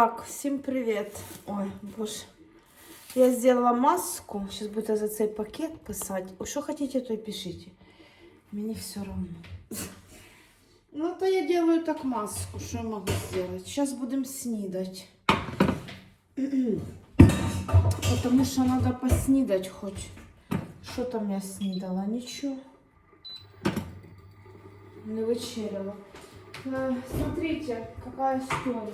Так, всім привіт. Ой, боже. Я сделала маску. Сейчас будете за цей пакет писати. О, що хотите, то й пишіть. Мені все равно. Ну, то я делаю так маску. Що я можу сделать? Сейчас будемо снідати. Потому що надо поснідати хоч. Що там я снідала? Нічого. Не вечеряла. Э, Смотрите, какая история.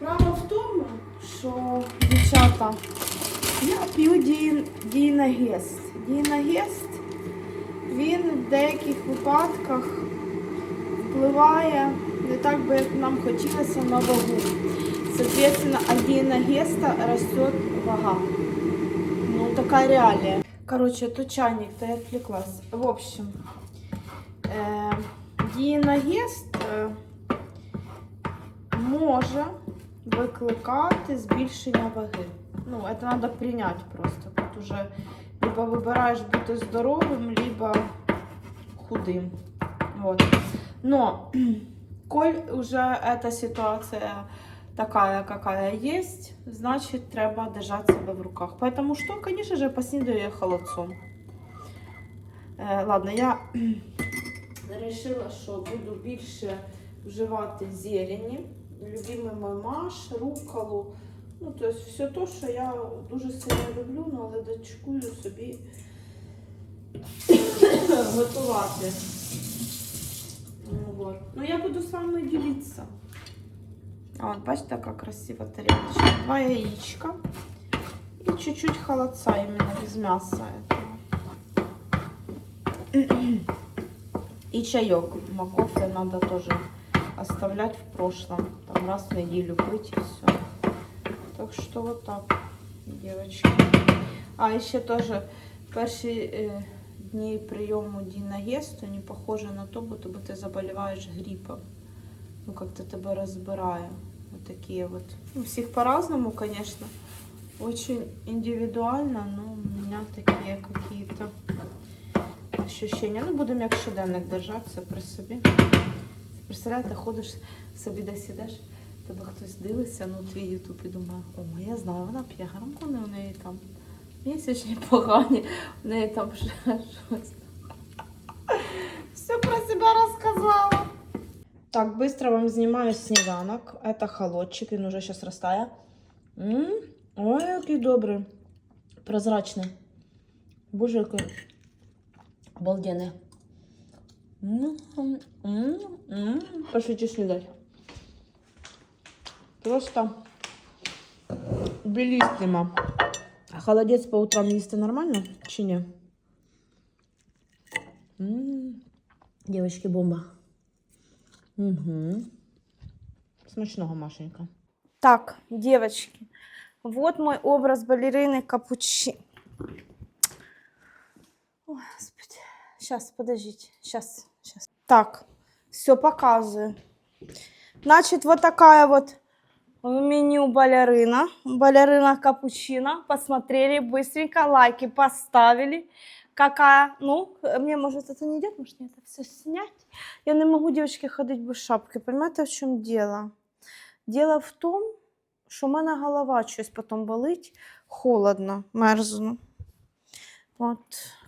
Справа в тому, що дівчата, я п'ю Ді- Дінагест. Дінагест, він в деяких випадках впливає не так би, як нам хотілося на вагу. Соответственно, от Дінагеста росте вага. Ну, така реалія. Короче, то чайник, то я отвлеклась. В общем, е, Дінагест е, може викликати збільшення ваги. Ну, це треба прийняти просто. Тут уже либо вибираєш бути здоровим, либо худим. Вот. Но, коль уже эта ситуация такая, какая есть, значит, треба держать себя в руках. Поэтому что, конечно же, поснідаю я холодцом. Е, ладно, я вирішила, що буду більше вживати зелені, любимий мой маш, руколу. Ну, тобто все те, що я дуже сильно люблю, ну, але дочкую собі готувати. Ну, вот. ну, я буду з вами ділитися. А от бачите, яка красива тарелочка. Два яичка і чуть-чуть холодца, именно без мяса этого. И чаек. Кофе надо тоже оставлять в прошлом. Там раз в неделю пить и все. Так что вот так, девочки. А еще тоже перші е, дні прийому дінагесту не похоже на то, будто бы ты заболеваешь гриппом. Ну, как-то тебе разбирая. Вот такие вот. У всех по-разному, конечно. Очень индивидуально, но у меня такие какие-то ощущения. Ну, будемо як щоденник держатися при собі. Представляєте, ходиш собі десь ідеш, тебе хтось дивиться, ну твій ютуб і думає, о, я знаю, вона п'є грамкони, у неї там місячні погані, у неї там щось. Все про себе розказала. Так, быстро вам знімаю сніданок. Это холодчик, він уже сейчас растає. М, Ой, який добрий. Прозрачний. Боже, який обалденний. Пошлите снідати. Просто белиссимо. А холодець по утрам їсти нормально чи ні? Девочки, бомба. Угу. Смачного, Машенька. Так, девочки, вот мой образ балерины капучи. Ой, господи. Сейчас, подождите. Сейчас, сейчас. Так, все показываю. Значит, вот такая вот в меню балерина. Балерина капучино. Посмотрели быстренько, лайки поставили. Какая, ну, э, мне, может, это не идет, может, мне это все снять. Я не могу, девочки, ходить без шапки. Понимаете, в чем дело? Дело в том, що в мене голова щось потім болить, холодно, мерзну. От.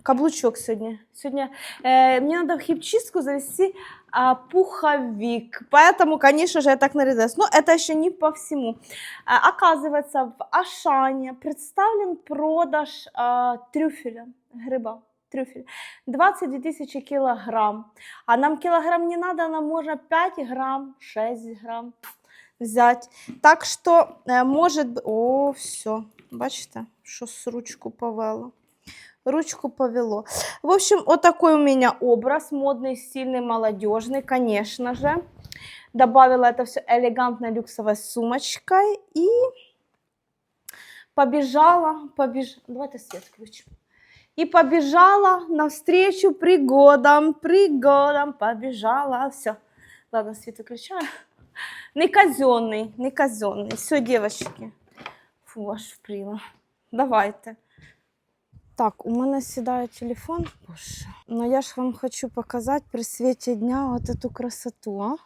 Каблучок сьогодні. Сьогодні э, мне надо в химчистку завести а, пуховик. Поэтому, конечно же, я так нарядилась. Но это еще не по всему. А, оказывается, в Ашане представлен продаж а, трюфеля, гриба. Трюфель. 22 тысячи килограмм. А нам килограмм не надо, нам можно 5 грамм, 6 грамм взять. Так что, э, может быть... О, все. Бачите, що з ручку повело. Ручку повело. В общем, вот такой у меня образ. Модный, стильный, молодежный, конечно же. Добавила это все элегантной люксовой сумочкой. И побежала, побеж... Давайте свет включим. И побежала навстречу пригодам, пригодам, побежала. Все. Ладно, свет выключаю. Не казенный, не казенный. Все, девочки. Фу, аж впріла. Давайте. Так, у мене сідає телефон. Боже. Ну я ж вам хочу показати при світі дня от эту красоту. А?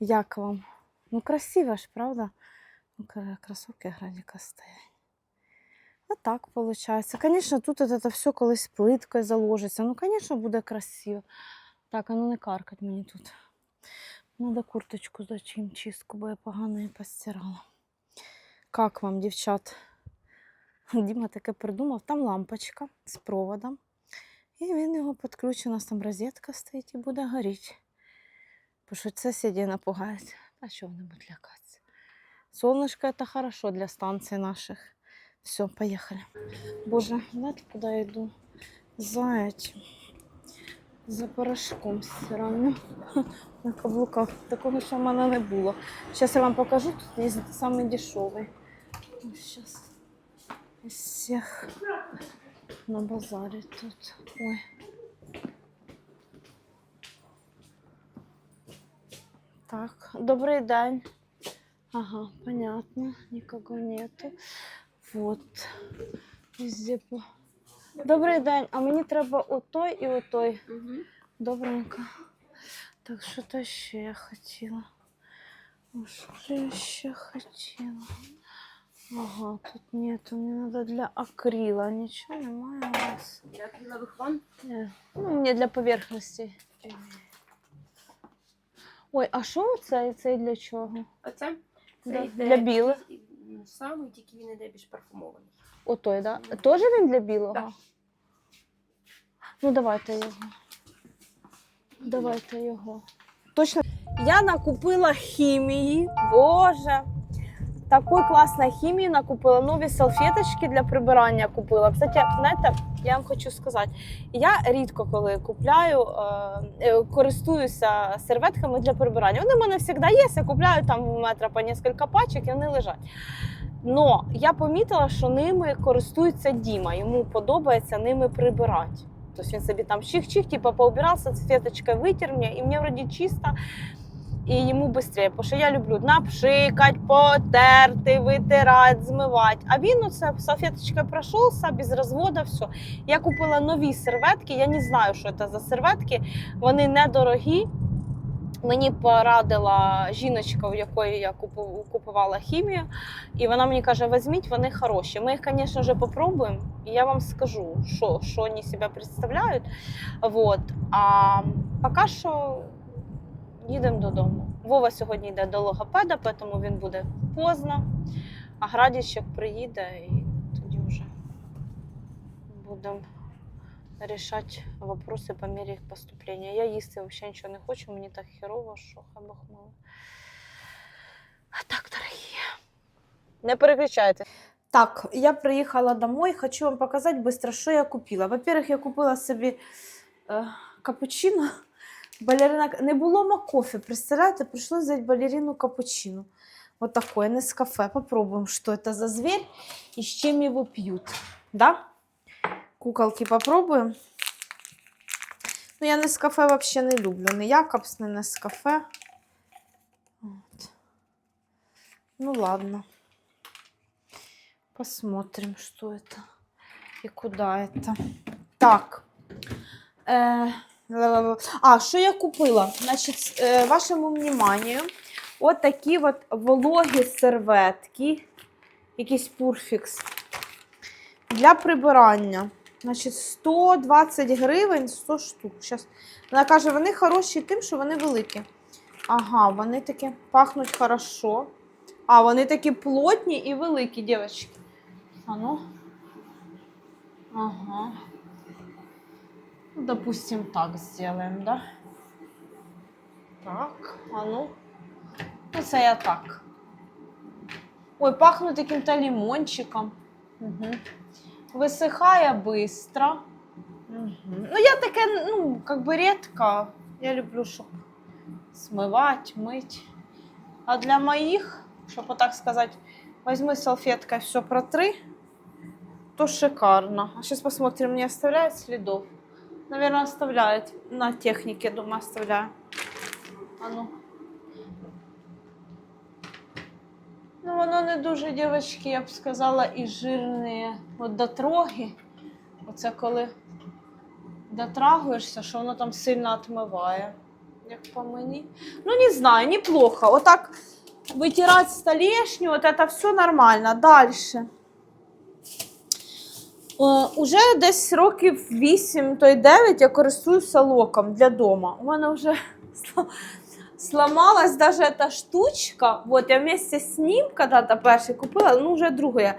Як вам? Ну, красиво ж, правда? Ну, кра- кросовки градіка стоять. А так виходить. Звісно, тут це все колись плиткою заложиться. Ну, звісно, буде красиво. Так, а ну не каркать мені тут. Надо курточку зачем чистку, бо я погано її постирала. Как вам, дівчат? Діма таке придумав. Там лампочка з проводом. І він його підключить. У нас там розетка стоїть і буде горіти. Бо що це сиді напугають. А що вони будуть лякатися? Солнышко это хорошо для станций наших. Все, поехали. Боже, знаете, куда я иду? За этим. За порошком стиральним. На каблуках. Такого ще в мене не було. Зараз я вам покажу. Тут є самий дешевий. Сейчас. Из всех на базарі тут. Ой. Так, добрий день. Ага, понятно, никого нету. Вот. Везде по... Добрий день, а мені треба отой і отой. Добренько. Так, що то ще я хотіла? О, що ж я ще хотіла? Ага, тут нету, мені треба для акрила. Нічого немає у вас. Для акриловых ванн Ні. Ну, мені для поверхності. Ой, а що це? Це для чого? оце Да, це для йде білих. Самий, тільки він іде більш парфумований. Отой, да? Тоже він для білого? Так. Ну, давайте його. Давайте його. Точно. Я накупила хімії. Боже. Такої класної хімії накупила. Нові салфеточки для прибирання купила. Кстати, знаєте, я вам хочу сказати, я рідко коли купляю, е, е, користуюся серветками для прибирання. Вони в мене завжди є, я купляю там в метро по кілька пачок і вони лежать. Но я помітила, що ними користується Діма. Йому подобається ними прибирати. Тобто він собі там чих-чих, типа поубирав салфеточкой, витер мені, і мені вроді чисто, і йому швидше. Бо що я люблю напшикати, потерти, витирати, змивати. А він оце салфеточкою пройшовся, без розводу, все. Я купила нові серветки, я не знаю, що це за серветки. Вони недорогі. Мені порадила жіночка, у якої я купувала хімію, і вона мені каже: візьміть, вони хороші. Ми їх, звісно, вже попробуємо, і я вам скажу, що, що вони себе представляють. Вот. А поки що їдемо додому. Вова сьогодні йде до логопеда, тому він буде поздно. А Градіщик приїде і тоді вже будемо рішати вопроси по мірі їх поступлення. Я їсти взагалі нічого не хочу, мені так херово, що милує. А так, дорогі. Не переключайте. Так, я приїхала домой, хочу вам показати быстро, що я купила. Во-первых, я купила собі е, капучино. Балерина... Не було макофе, представляєте, прийшлося взяти балерину капучино. Вот такое, не с кафе. Попробуем, что это за зверь и с чем его пьют. Да? Куколки попробуем. Ну, я не з кафе вообще не люблю. Не Якобс, не з кафе. Вот. Ну ладно. Посмотрим, что это и куда это. Так. Э, ла-ла-ла. А, що я купила? Значить, е, вашому вниманию, от такі от вологі серветки, якийсь пурфікс для прибирання. Значить, 120 гривень 100 штук. Щас. Вона каже, вони хороші тим, що вони великі. Ага, вони такі пахнуть хорошо. А, вони такі плотні і великі, дівчатки. А ну. Ага. Допустим, так сделаем, да? Так, а ну. Ну, це я так. Ой, пахнуть таким-то лимончиком. Угу. Висихає быстро. Угу. Ну, я таке, ну, как бы редко. Я люблю, щоб смивати, мить. А для моїх, щоб отак сказати, возьми салфеткой все протри, то шикарно. А сейчас посмотрим, не оставляет следов. Наверное, оставляет. На технике, думаю, оставляю. А ну. Ну, воно не дуже, дівчатки, я б сказала, і жирне. От дотроги. Оце коли дотрагуєшся, що воно там сильно отмиває. Як по мені. Ну, не знаю, неплохо. Вот так вытирать столешню, вот это все нормально. Дальше. Е, Уже десь років 8, то й 9 я користуюся локом для дома. У мене вже сла- сломалась даже эта штучка. Вот я вместе с ним когда-то перший купила, ну уже другая.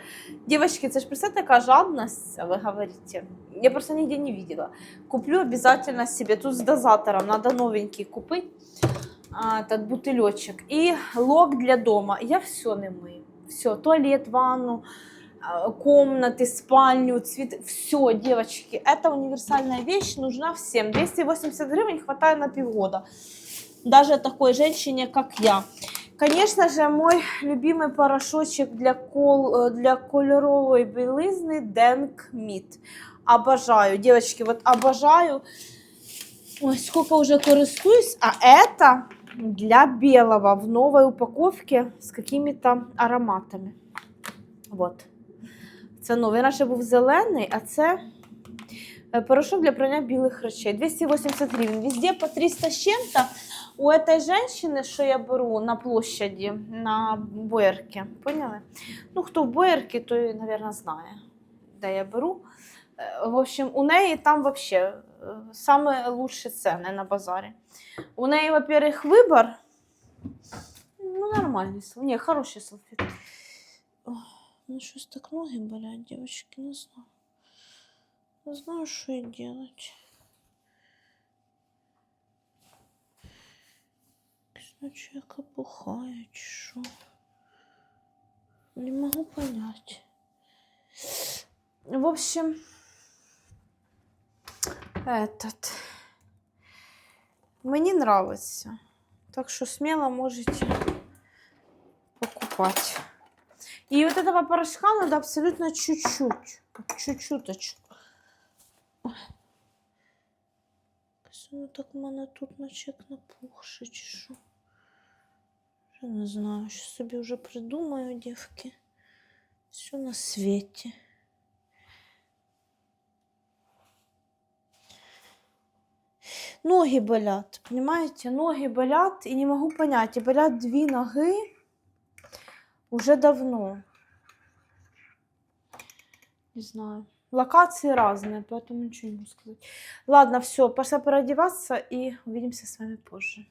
Девочки, це ж представьте, така жадность, ви говорите. Я просто нигде не видела. Куплю обязательно себе. Тут с дозатором надо новенький купить. А, этот бутылечек. И лок для дома. Я все не мою. Все, туалет, ванну, а, Комнаты, спальню, цветы. Все, девочки, это универсальная вещь, нужна всем. 280 гривен хватает на полгода. Даже такой женщине, как я. Конечно же, мой любимый порошочек для, кол, э, для кольоровой белизны Denk Meat. Обожаю, девочки, вот обожаю. Ой, сколько уже користуюсь. А это для белого в новой упаковке с какими-то ароматами. Вот. Це новий. Раніше був зелений, а це е, порошок для прання білих речей. 280 гривень. Везде по 300 з чим-то. У этой женщины, що я беру на площаді, на Боярки, поняли? Ну, хто в Боярки, той, мабуть, знає, де я беру. Е, В общем, у неї там вообще е, саме лучші ціни на базарі. У неї, во-первых, вибір. Ну, нормальний салфет. Ні, хороший салфет. Ну, щось так ноги болять, девочки, не знаю. Не знаю, що і делать. Значит, я опухаю, чи що? Не могу понять. В общем, этот. Мне нравится. Так что смело можете покупать. И вот этого порошка надо абсолютно чуть-чуть. Чуть-чуточку. Ой. Якось воно так в тут наче як напухше, чи. Вже не знаю, що собі вже придумаю, дівки. Все на світі. Ноги болят, понимаете? Ноги болят, и не могу понять, и болят две ноги уже давно. Не знаю. Локации разные, поэтому ничего не могу сказать. Ладно, все, пошла переодеваться и увидимся с вами позже.